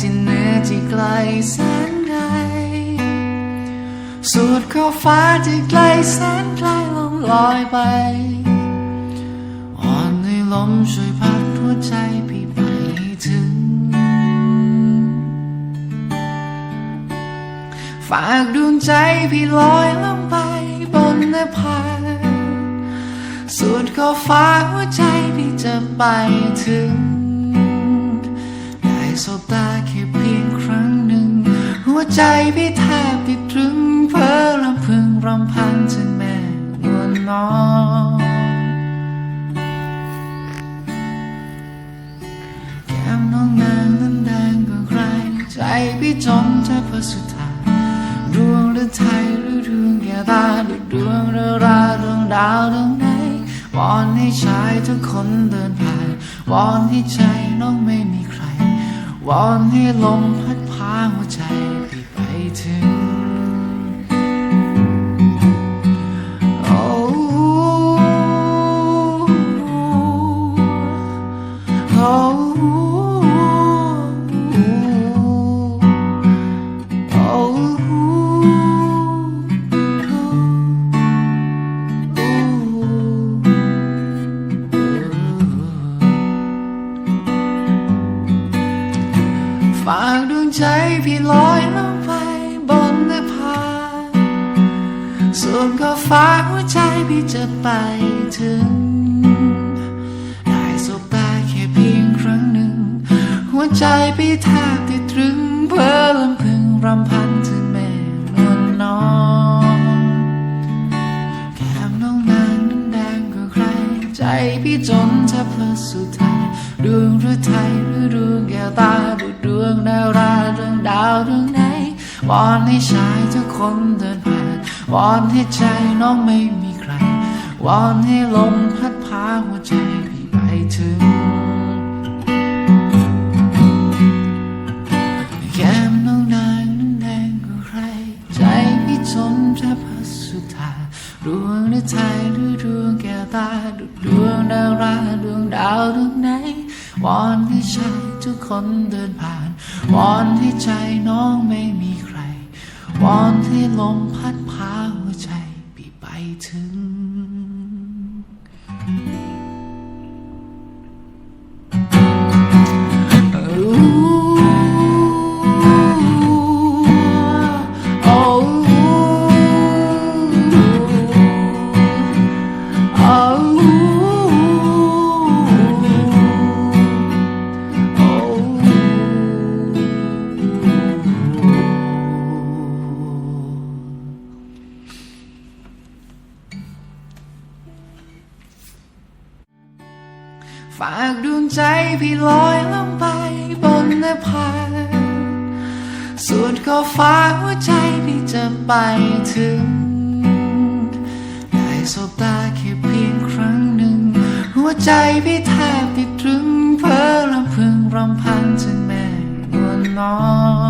ที่เหนือที่ไกลแสนไกลสุดขอบฟ้าที่ไกลแสนไกลลมลอยไป อ่อนให้ลมช่วยพัดหัวใจพี่ไปถึง ฝากดวงใจพี่ลอยลงไปบนนภาสุดขอบฟ้าหัวใจพี่จะไปถึง ใจพี่แทบติดตรึงเพ้อรำพึงรำพันถึงแม่นวลน้องแก้มน้องนางนั้นแดงกว่าใคร ใจพี่จมแทบพระสุธาดวงหรือไทยหรือดวงแก้วตาหรือดวงหรือราดวงดาวดวงไหนวอนให้ชายทุกคนเดินผ่านวอนให้ใจน้องไม่มี วอนให้ลมพัดพาหัวใจพี่ไปถึง ใจพี่ลอยลงไปบนนภาส่วนก็ฟ้าหัวใจพี่จะไปถึง ได้สบตาแค่เพียงครั้งหนึ่ง หัวใจพี่แท พี่จนแทบเพลสุดท้ายดวงหรือไทยหรือดวงแก้วตาดูดวงดาวราดวงดาวดวงไหนวอนให้ชายทุกคนเดินผ่านวอนให้ใจน้องไม่มีใครวอนให้ลมพัดพาหัวใจ จมพระพัสุธาดวงหรือไทยหรือดวงแก้วตาดูดวงดาวราดวงดาวดวงไหนวอนให้ชายทุกคนเดินผ่านวอนให้ใจน้องไม่มีใครวอนให้ลมพัดพาหัวใจไปไปถึง ฝากดวงใจพี่ลอยลงไปบนนภาส่วนขอบฟ้าหัวใจพี่จะไปถึง ได้สบตาแค่เพียงครั้งหนึ่ง หัวใจพี่แทบติดตรึงเพ้อลำพึงรำพันถึงแม่นวลน้อง